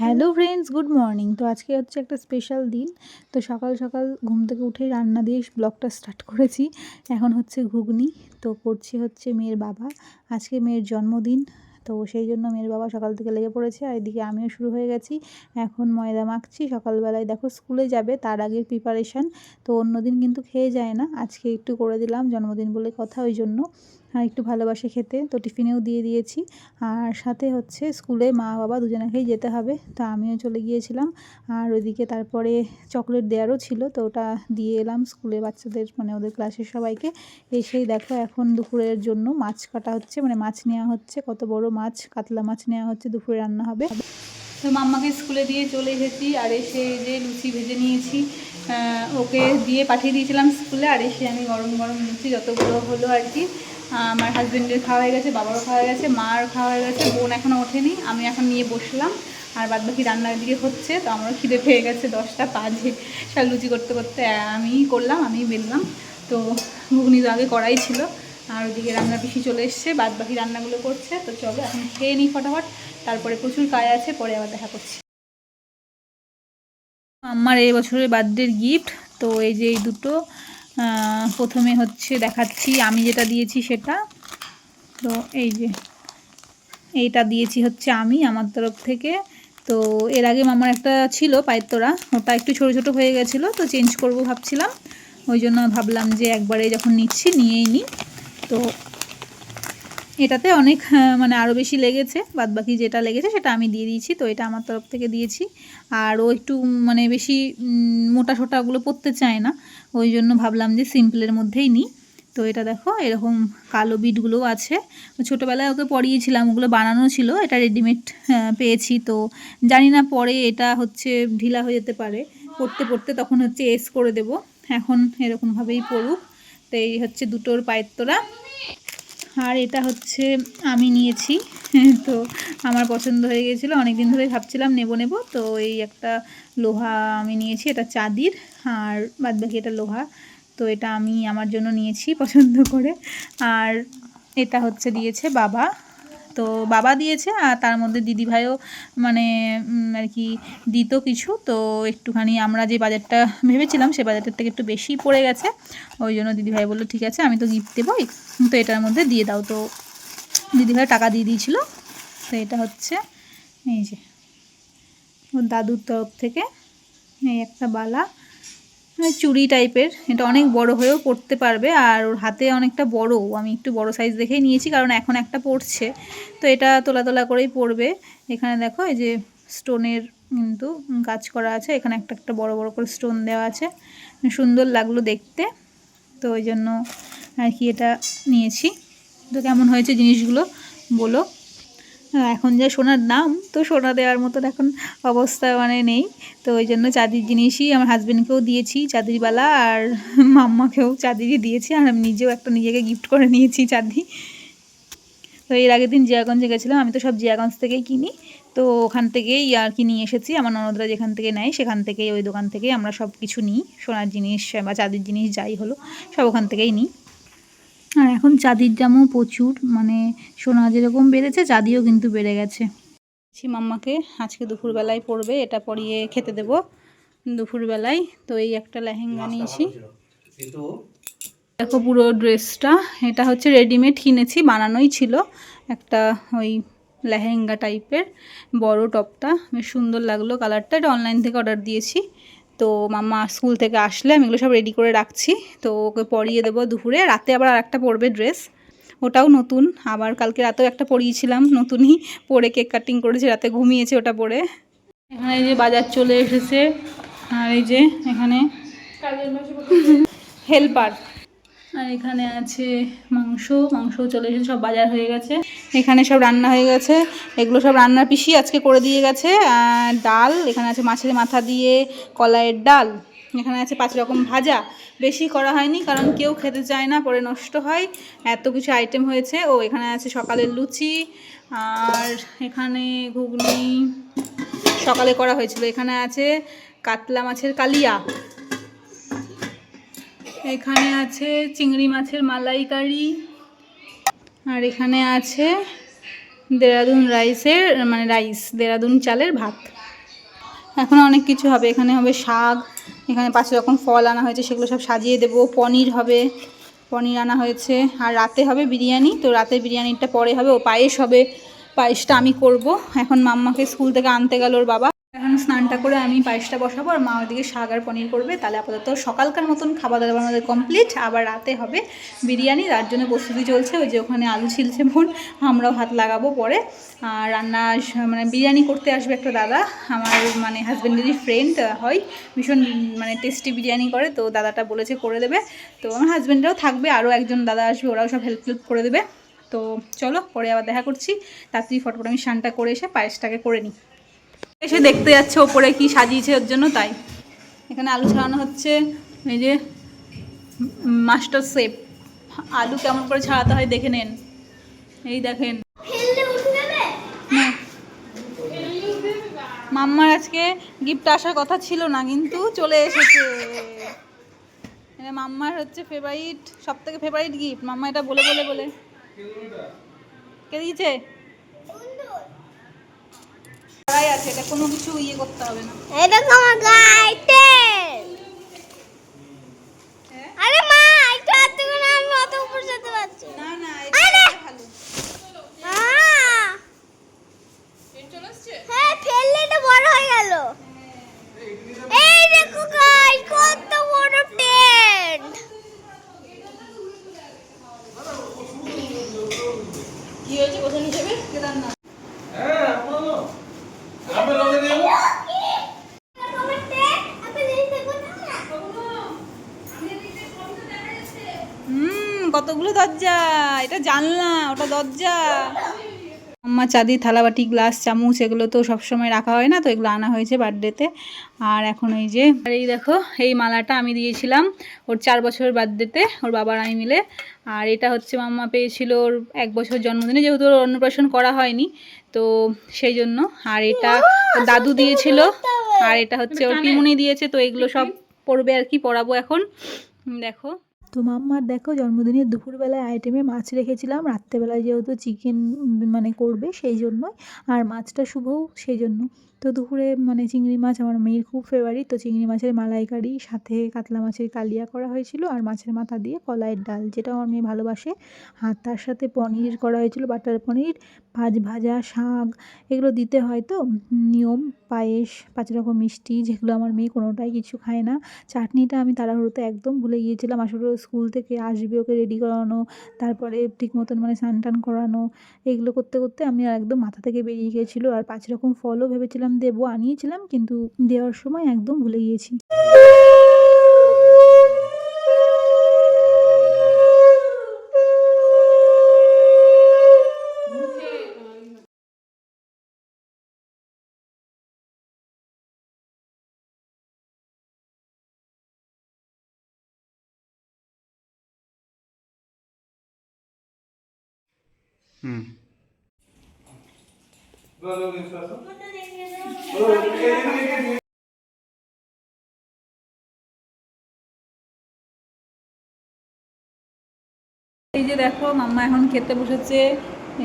Hello friends good morning তো আজকে হচ্ছে একটা স্পেশাল দিন। তো সকাল সকাল ঘুম থেকে উঠে রান্না দিয়ে ব্লগটা স্টার্ট করেছি। এখন হচ্ছে ঘুগনি, তো করছি হচ্ছে মেয়ের বাবা। আজকে মেয়ের জন্মদিন, তো সেই জন্য মেয়ের বাবা সকাল থেকে লেগে পড়েছে আর এদিকে আমিও শুরু হয়ে গেছি। এখন ময়দা মাখছি, সকালবেলায় দেখো স্কুলে যাবে, তার আগে প্রিপারেশান তো অন্যদিন কিন্তু খেয়ে যায় না, আজকে একটু করে দিলাম জন্মদিন বলে কথা ওই জন্য। আর একটু ভালোবাসে খেতে, তো টিফিনেও দিয়ে দিয়েছি। আর সাথে হচ্ছে স্কুলে মা বাবা দুজনাকেই যেতে হবে, তা আমিও চলে গিয়েছিলাম। আর ওইদিকে তারপরে চকলেট দেওয়ারও ছিল, তো ওটা দিয়ে এলাম স্কুলে বাচ্চাদের মানে ওদের ক্লাসের সবাইকে। এসেই দেখো এখন দুপুরের জন্য মাছ কাটা হচ্ছে মানে মাছ নেওয়া হচ্ছে, কত বড় মাছ, কাতলা মাছ নেওয়া হচ্ছে, দুপুরে রান্না হবে। তো মাম্মাকে স্কুলে দিয়ে চলে এসেছি, আর এসে যে লুচি ভেজে নিয়েছি। ওকে দিয়ে পাঠিয়ে দিয়েছিলাম স্কুলে, আর এসে আমি গরম গরম লুচি, যতগুলো হলো আর কি আমার হাজব্যান্ডের খাওয়া হয়ে গেছে, বাবারও খাওয়া হয়ে গেছে, মার খাওয়া হয়ে গেছে, বোন এখনও ওঠেনি। আমি এখন নিয়ে বসলাম, আর বাদ বাকি রান্নার দিকে হচ্ছে, তো আমারও খিদে পেয়ে গেছে দশটা পাঁচে সব লুচি করতে করতে আমি করলাম আমি বেললাম। তো ঘুগনি তো আগে করাই ছিল, আর ওদিকে রান্না পিসি চলে এসছে বাদ বাকি রান্নাগুলো করছে। তো চলো, এখন খেয়ে নিই ফটাফট, তারপরে প্রচুর কাজ আছে, পরে আবার দেখা করছি। আমার এই বছরের বার্থডের গিফট তো এই যে এই দুটো প্রথমে হচ্ছে দেখাচ্ছি, আমি যেটা দিয়েছি সেটা। তো এই যে, এইটা দিয়েছি হচ্ছে আমি আমার তরফ থেকে। তো এর আগে আমার একটা ছিল পায়ের তোরা ওটা একটু ছোটো ছোটো হয়ে গেছিল, তো চেঞ্জ করব ভাবছিলাম। ওই জন্য ভাবলাম যে একবারে যখন নিচ্ছি নিয়েই নিই। তো এটাতে অনেক মানে আরও বেশি লেগেছে বাদ বাকি যেটা লেগেছে সেটা আমি দিয়ে দিয়েছি, তো এটা আমার তরফ থেকে দিয়েছি। আর ও একটু মানে বেশি মোটা সোটাগুলো পরতে চায় না। ওই জন্য ভাবলাম যে সিম্পলের মধ্যেই নিই। তো এটা দেখো, এরকম কালো বিটগুলোও আছে। ছোটোবেলায় ওকে পরিয়েছিলাম, ওগুলো বানানো ছিল, এটা রেডিমেড পেয়েছি। তো জানি না পরে এটা হচ্ছে ঢিলা হয়ে যেতে পারে। পড়তে পড়তে তখন হচ্ছে এস করে দেব। এখন এরকমভাবেই পড়ুক। তো এই হচ্ছে দুটোর পায়ের তোরা আর এটা হচ্ছে আমি নিয়েছি তো আমার পছন্দ হয়ে গেছিল। অনেক দিন ধরে ভাবছিলাম নেব নেব। তো এই একটা লোহা আমি নিয়েছি, এটা চাঁদির, আর বাদবাকি এটা লোহা। তো এটা আমি আমার জন্য নিয়েছি পছন্দ করে। আর এটা হচ্ছে দিয়েছে বাবা। তো বাবা দিয়েছে, আর তার মধ্যে দিদিভাইও মানে আর কি দিত কিছু। তো একটুখানি আমরা যে বাজারটা ভেবেছিলাম, সে বাজারটার থেকে একটু বেশি পড়ে গেছে। ওই জন্য দিদিভাই বলল, ঠিক আছে, আমি তো গিফট দেবোই। তো এটার মধ্যে দিয়ে দাও। তো দিদিভাই টাকা দিয়ে দিয়েছিল। তো এটা হচ্ছে, এই যে, ওর দাদুর তরফ থেকে এই একটা বালা মানে চুড়ি টাইপের। এটা অনেক বড় হয়েও পড়তে পারবে, আর ওর হাতে অনেকটা বড়। আমি একটু বড় সাইজ দেখেই নিয়েছি, কারণ এখন একটা পড়ছে। তো এটা তোলা তোলা করেই পড়বে। এখানে দেখো, এই যে স্টোনের কিন্তু কাজ করা আছে। এখানে একটা একটা বড় বড় করে স্টোন দেওয়া আছে। সুন্দর লাগল দেখতে। তো ওই জন্য আর কি এটা নিয়েছি। তো কেমন হয়েছে জিনিসগুলো বলো। এখন যা সোনার দাম, তো সোনা দেওয়ার মতন এখন অবস্থা মানে নেই। তো ওই জন্য চাঁদির জিনিসই আমার হাজব্যান্ডকেও দিয়েছি চাঁদিরবালা আর মাম্মাকেও চাঁদিরই দিয়েছি। আর আমি নিজেও একটা নিজেকে গিফট করে নিয়েছি চাঁদি। তো এর আগের দিন জিয়াগঞ্জে গেছিলাম, আমি তো সব জিয়াগঞ্জ থেকেই কিনি। তো ওখান থেকেই আর কি নিয়ে এসেছি। আমার ননদরা যেখান থেকে নেয়, সেখান থেকেই ওই দোকান থেকেই আমরা সব কিছু নিই। সোনার জিনিস বা চাঁদির জিনিস যাই হলো, সব ওখান থেকেই নিই। আর এখন চাঁদির দামও প্রচুর মানে সোনা যেরকম বেড়েছে চাঁদিও কিন্তু বেড়ে গেছে। মাম্মাকে আজকে দুপুরবেলায় পড়বে এটা পরিয়ে খেতে দেব দুপুরবেলায়। তো এই একটা লেহেঙ্গা নিয়েছি। দেখো পুরো ড্রেসটা এটা হচ্ছে রেডিমেড কিনেছি বানানোই ছিল। একটা ওই লেহেঙ্গা টাইপের বড় টপটা বেশ সুন্দর লাগল কালারটা এটা অনলাইন থেকে অর্ডার দিয়েছি। তো মাম্মা স্কুল থেকে আসলে আমি এগুলো সব রেডি করে রাখছি। তো ওকে পরিয়ে দেবো দুপুরে। রাতে আবার আর একটা পরবে ড্রেস ওটাও নতুন। আবার কালকে রাতেও একটা পরিয়েছিলাম নতুনই পরে কেক কাটিং করেছি রাতে ঘুমিয়েছে ওটা পরে। এখানে এই যে বাজার চলে এসেছে। আর এই যে এখানে হেল্পার আর এখানে আছে মাংস মাংস চলে এসেছে, সব বাজার হয়ে গেছে। এখানে সব রান্না হয়ে গেছে। এগুলো সব রান্নার পিসি আজকে করে দিয়ে গেছে। ডাল, এখানে আছে মাছের মাথা দিয়ে কলাইয়ের ডাল, এখানে আছে পাঁচ রকম ভাজা। বেশি করা হয়নি, কারণ কেউ খেতে চায় না, পরে নষ্ট হয়। এত কিছু আইটেম হয়েছে। ও, এখানে আছে সকালের লুচি, আর এখানে ঘুগনি, সকালে করা হয়েছিল। এখানে আছে কাতলা মাছের কালিয়া। এখানে আছে চিংড়ি মাছের মালাইকারি, আর এখানে আছে দেরাদুন রাইসের মানে রাইস, দেরাদুন চালের ভাত। এখন অনেক কিছু হবে, এখানে হবে শাক, এখানে পাঁচ রকম ফল আনা হয়েছে, সেগুলো সব সাজিয়ে দেবো। পনির হবে, পনির আনা হয়েছে, আর রাতে হবে বিরিয়ানি, তো রাতে বিরিয়ানিটা পরে হবে, ও পায়েস হবে, পায়েসটা আমি করব। এখন মাম্মাকে স্কুল থেকে আনতে গেল ওর বাবা স্নানটা করে আমি পায়েসটা বসাবো আর মা ওদিকে শাক আর পনির করবে। তাহলে আপাতত সকালকার মতন খাবার দাবার আমাদের কমপ্লিট আবার রাতে হবে বিরিয়ানি, তার জন্য প্রস্তুতি চলছে। ওই যে ওখানে আলু ছিলছে বোন, আমরাও হাত লাগাবো পরে। আর রান্না মানে বিরিয়ানি করতে আসবে একটা দাদা। আমার মানে হাজব্যান্ডেরই ফ্রেন্ড হয়, ভীষণ মানে টেস্টি বিরিয়ানি করে। তো দাদাটা বলেছে করে দেবে। তো আমার হাজব্যান্ডরাও থাকবে, আরও একজন দাদা আসবে, ওরাও সব হেল্প হেল্প করে দেবে। তো চলো, পরে আবার দেখা করছি। তাড়াতাড়ি ফটোফট আমি স্নানটা করে এসে পায়েসটাকে করে নিই। এসে দেখতে যাচ্ছে ওপরে কি সাজিয়েছে ওর জন্য তাই। এখানে আলু ছাড়ানো হচ্ছে এই যে মাস্টার শেপ আলু কেমন করে ছাড়াতে হয় দেখে নেন। এই দেখেন। মাম্মার আজকে গিফট আসার কথা ছিল না কিন্তু চলে এসেছে। এটা মাম্মার হচ্ছে ফেভারিট সব থেকে ফেভারিট গিফট মাম্মা এটা বলে বলে বলে। কে দিয়েছে? আছে এটা কোনো কিছু ইয়ে করতে হবে না। এটা আমার গাইটেন আরে মা একটু হাত থেকে না আমি অত উপর যেতে পারছি না। না না আরে! এটা ভালো মা চলে আসছে হ্যাঁ ফেললে এটা বড় হয়ে গেল এই দেখো গাইস কত বড় টেন্ট কি হয়েছে কোথায় নিয়ে যাবে কেদারনাথ হুম কতগুলো দরজা এটা জানলা ওটা দরজা। আম্মা চাঁদি থালাবাটি গ্লাস চামচ এগুলো তো সবসময় রাখা হয় না তো এগুলো আনা হয়েছে বার্থডেতে। আর এখন এই যে আর এই দেখো এই মালাটা আমি দিয়েছিলাম ওর চার বছরের বার্থডেতে ওর বাবার আমি মিলে। আর এটা হচ্ছে মাম্মা পেয়েছিল ওর এক বছর জন্মদিনে যেহেতু ওর অন্নপ্রাশন করা হয়নি তো সেই জন্য। আর এটা ওর দাদু দিয়েছিল আর এটা হচ্ছে ওর পিমুনি দিয়েছে তো এগুলো সব পড়বে আর কি পড়াবো এখন। দেখো। তো মাম্মার দেখো জন্মদিনের দুপুরবেলায় আইটেমে মাছ রেখেছিলাম। রাত্রেবেলায় যেহেতু চিকেন মানে করবে সেই জন্যই। আর মাছটা শুভও সেই জন্য। তো দুপুরে মানে চিংড়ি মাছ আমার মেয়ের খুব ফেভারিট তো চিংড়ি মাছের মালাইকারি, সাথে কাতলা মাছের কালিয়া করা হয়েছিল আর মাছের মাথা দিয়ে কলাইয়ের ডাল, যেটা আমার মেয়ে ভালোবাসে। আর তার সাথে পনির করা হয়েছিল, বাটার পনির ভাজ ভাজা শাক, এগুলো দিতে হয় তো, নিয়ম, পায়েস, পাঁচ রকম মিষ্টি, যেগুলো আমার মেয়ে কোনোটাই কিছু খায় না। চাটনিটা আমি তাড়াহুড়োতে একদম ভুলে গিয়েছিলাম, আসলে স্কুল থেকে আসবে ওকে রেডি করানো, তারপরে ঠিক মতন মানে স্নান টান করানো, এগুলো করতে করতে আমি একদম মাথা থেকে বেরিয়ে গিয়েছিল। আর পাঁচ রকম ফলও ভেবেছিলাম দেবো আনিয়েছিলাম কিন্তু দেওয়ার সময় একদম ভুলে গিয়েছি। এই যে দেখো, মাম্মা এখন খেতে বসেছে।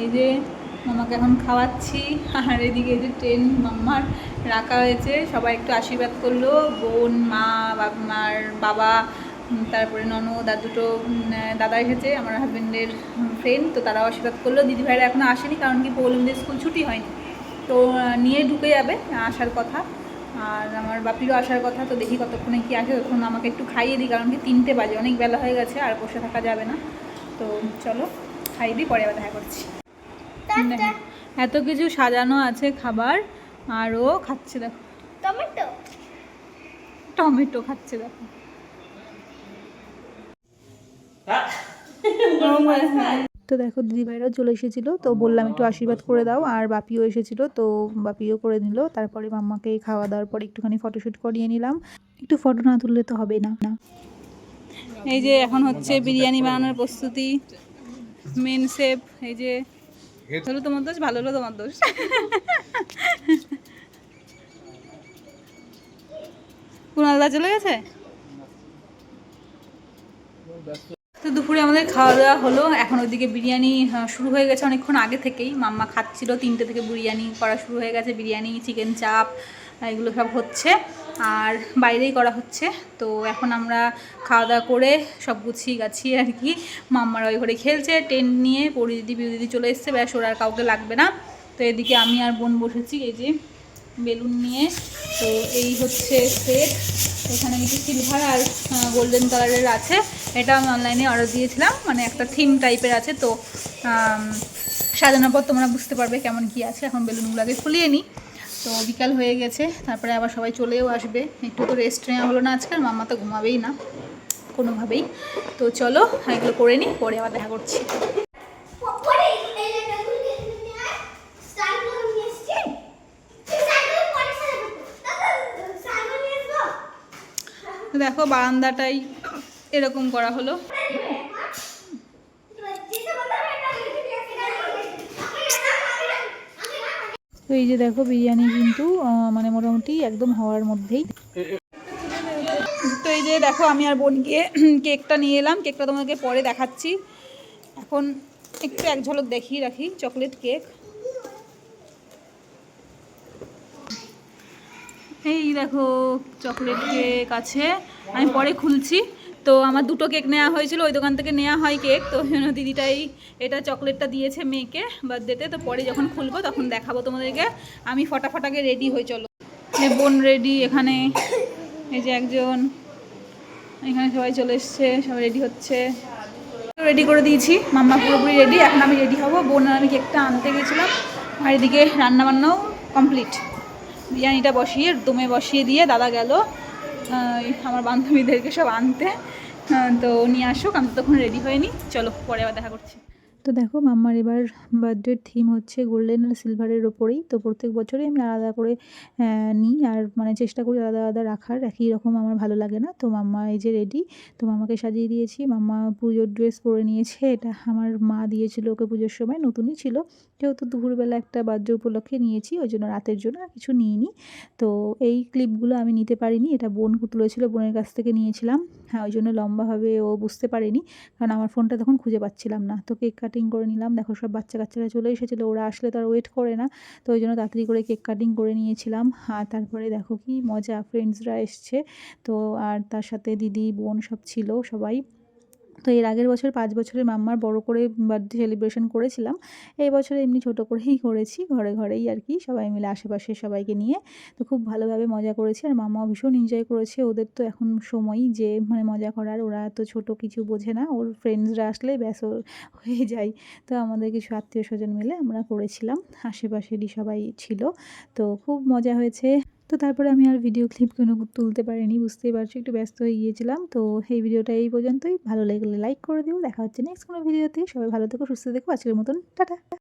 এই যে মামাকে এখন খাওয়াচ্ছি। আর এদিকে যে ট্রেন মাম্মার রাখা হয়েছে। সবাই একটু আশীর্বাদ করল। বোন, মা মার বাবা তারপরে ননদ আর দুটো দাদা এসেছে, আমার হাজব্যান্ডের ফ্রেন্ড তো তারাও আশীর্বাদ করল। দিদিভাইরা এখনও আসেনি কারণ কি পৌলমদের স্কুল ছুটি হয়নি। তো নিয়ে ঢুকে যাবে আসার কথা। আর আমার বাপিরও আসার কথা তো দেখি কতক্ষণে কি আসে। তখন আমাকে একটু খাইয়ে দিই কারণ কি তিনটে বাজে অনেক বেলা হয়ে গেছে আর বসে থাকা যাবে না। তো চলো খাইয়ে দিই পরে আবার দেখা করছি। দেখো, এত কিছু সাজানো আছে খাবার আর ও খাচ্ছে দেখো। টমেটো? টমেটো খাচ্ছে দেখো। তো দেখো দিদিভাইরাও চলে এসেছিল, তো বললাম একটু আশীর্বাদ করে দাও, আর বাপিও এসেছিল, তো বাপিও করে নিল, তারপরে মাম্মাকে খাওয়া দাওয়ার পর একটুখানি ফটোশ্যুট করিয়ে নিলাম। একটু ফটো না তুললে তো হবে না। না এই যে এখন হচ্ছে বিরিয়ানি বানানোর প্রস্তুতি মেন শেপ এই যে, হলো তোমার দোষ, ভালো হলো তোমার দোষ। কুণালদা চলে গেছে? তো দুপুরে আমাদের খাওয়া দাওয়া হলো। এখন ওইদিকে বিরিয়ানি শুরু হয়ে গেছে অনেকক্ষণ আগে থেকেই। মাম্মা খাচ্ছিল, তিনটে থেকে বিরিয়ানি করা শুরু হয়ে গেছে। বিরিয়ানি, চিকেন চাপ এগুলো সব হচ্ছে। আর বাইরেই করা হচ্ছে। তো এখন আমরা খাওয়া দাওয়া করে সব গুছিয়ে গাছিয়ে আর কি মাম্মারা ওই ঘরে খেলছে। টেন্ট নিয়ে পরিদিদি বিউদিদি চলে এসছে। ব্যাস, ওরা আর কাউকে লাগবে না। তো এদিকে আমি আর বোন বসেছি, এই যে বেলুন নিয়ে। তো এই হচ্ছে সেট এখানে কিছু সিলভার আর গোল্ডেন কালারের আছে। এটা আমি অনলাইনে অর্ডার দিয়েছিলাম। মানে একটা থিম টাইপের আছে। তো সাজানোর পর তোমরা বুঝতে পারবে কেমন কি আছে। এখন বেলুনগুলো আগে ফুলিয়ে নিই। তো বিকাল হয়ে গেছে। তারপরে আবার সবাই চলেও আসবে। একটু তো রেস্ট নেওয়া হলো না আজকাল মাম্মা তো ঘুমাবেই না, কোনোভাবেই। তো চলো, এগুলো করে নিই। পরে আবার দেখা করছি পরে এই যে বেগুন দিয়ে নিয়ে আয় সাইকেল নিয়ে এসছি সাইকেল পরে সাইকেল সাইকেল নিয়ে আসব তো দেখো বারান্দাটাই এরকম করা হলো। তো এই যে দেখো বিরিয়ানি কিন্তু মানে মোটামুটি একদম হওয়ার মধ্যেই। তো এই যে দেখো আমি আর বোন গিয়ে কেকটা নিয়ে এলাম, কেকটা তোমাকে পরে দেখাচ্ছি। এখন একটু এক ঝলক দেখিয়ে রাখি, চকলেট কেক। এই দেখো চকলেট কেক আছে। আমি পরে খুলছি। তো আমার দুটো কেক নেওয়া হয়েছিল, ওই দোকান থেকে নেওয়া হয় কেক তো দিদিটাই এটা চকলেটটা দিয়েছে মেয়েকে বার্থডেতে তো পরে যখন খুলবো তখন দেখাবো তোমাদেরকে। আমি ফটাফটাকে রেডি হয়ে চলো। বোন রেডি এখানে এই যে একজন। এখানে সবাই চলে এসছে, সবাই রেডি হচ্ছে। রেডি করে দিয়েছি। মাম্মা পুরোপুরি রেডি এখন আমি রেডি হব। বোন আমি কেকটা আনতে গেছিলাম। আর এদিকে রান্নাবান্নাও কমপ্লিট বিরিয়ানিটা বসিয়ে দমে বসিয়ে দিয়ে দাদা গেল আমার বান্ধবীদেরকে সব আনতে। তো নিয়ে আসুক, আমি তখন রেডি হয়নি চলো, পরে আবার দেখা করছি। তো দেখো মাম্মার এবার বার্থডের থিম হচ্ছে গোল্ডেন আর সিলভারের ওপরেই। তো প্রত্যেক বছরই আমি আলাদা করে নিই আর মানে চেষ্টা করি আলাদা আলাদা রাখার। একই রকম আমার ভালো লাগে না। তো মাম্মা এই যে রেডি তো মামাকে সাজিয়ে দিয়েছি। মাম্মা পুজোর ড্রেস পরে নিয়েছে। এটা আমার মা দিয়েছিল ওকে পুজোর সময়, নতুনই ছিল। যেহেতু দুপুরবেলা একটা বার্থডে উপলক্ষে নিয়েছি, ওই জন্য রাতের জন্য আর কিছু নিইনি। তো এই ক্লিপগুলো আমি নিতে পারিনি। এটা বোন তুলেছিল, বোনের কাছ থেকে নিয়েছিলাম। হ্যাঁ ওই জন্য লম্বাভাবে ও বুঝতে পারেনি। কারণ আমার ফোনটা তখন খুঁজে পাচ্ছিলাম না। তো কেক কাটিং করে নিলাম। দেখো সব বাচ্চা কাচ্চারা চলে এসেছিল, ওরা আসলে তো আর ওয়েট করে না। তো ওই জন্য তাড়াতাড়ি করে কেক কাটিং করে নিয়েছিলাম। আর তারপরে দেখো কি মজা ফ্রেন্ডসরা এসছে। তো আর তার সাথে দিদি, বোন সব ছিল সবাই। তো এর আগের বছর পাঁচ বছরের মাম্মার বড় করে বার্থডে সেলিব্রেশন করেছিলাম। এই বছর এমনি ছোট করেই করেছি, ঘরে ঘরেই আর কি, সবাই মিলে আশেপাশে সবাইকে নিয়ে। তো খুব ভালোভাবে মজা করেছি আর মামাও ভীষণ এনজয় করেছে। ওদের তো এখন সময়ই যে মানে মজা করার, ওরা তো ছোট কিছু বোঝে না, ওর ফ্রেন্ডসরা আসলে ব্যাস ওর হয়ে যায়। তো আমাদের কিছু আত্মীয় স্বজন মিলে আমরা করেছিলাম, আশেপাশেরই সবাই ছিল। তো খুব মজা হয়েছে। তো তারপরে আমি আর ভিডিও ক্লিপ কোনো তুলতে পারিনি, বুঝতেই পারছি, একটু ব্যস্ত হয়ে গিয়েছিলাম। তো এই ভিডিওটা এই পর্যন্তই। ভালো লাগলে লাইক করে দিও। দেখা হচ্ছে নেক্সট কোনো ভিডিওতে সবাই ভালো থেকো, সুস্থ থেকো। আজকের মতন, টাটা।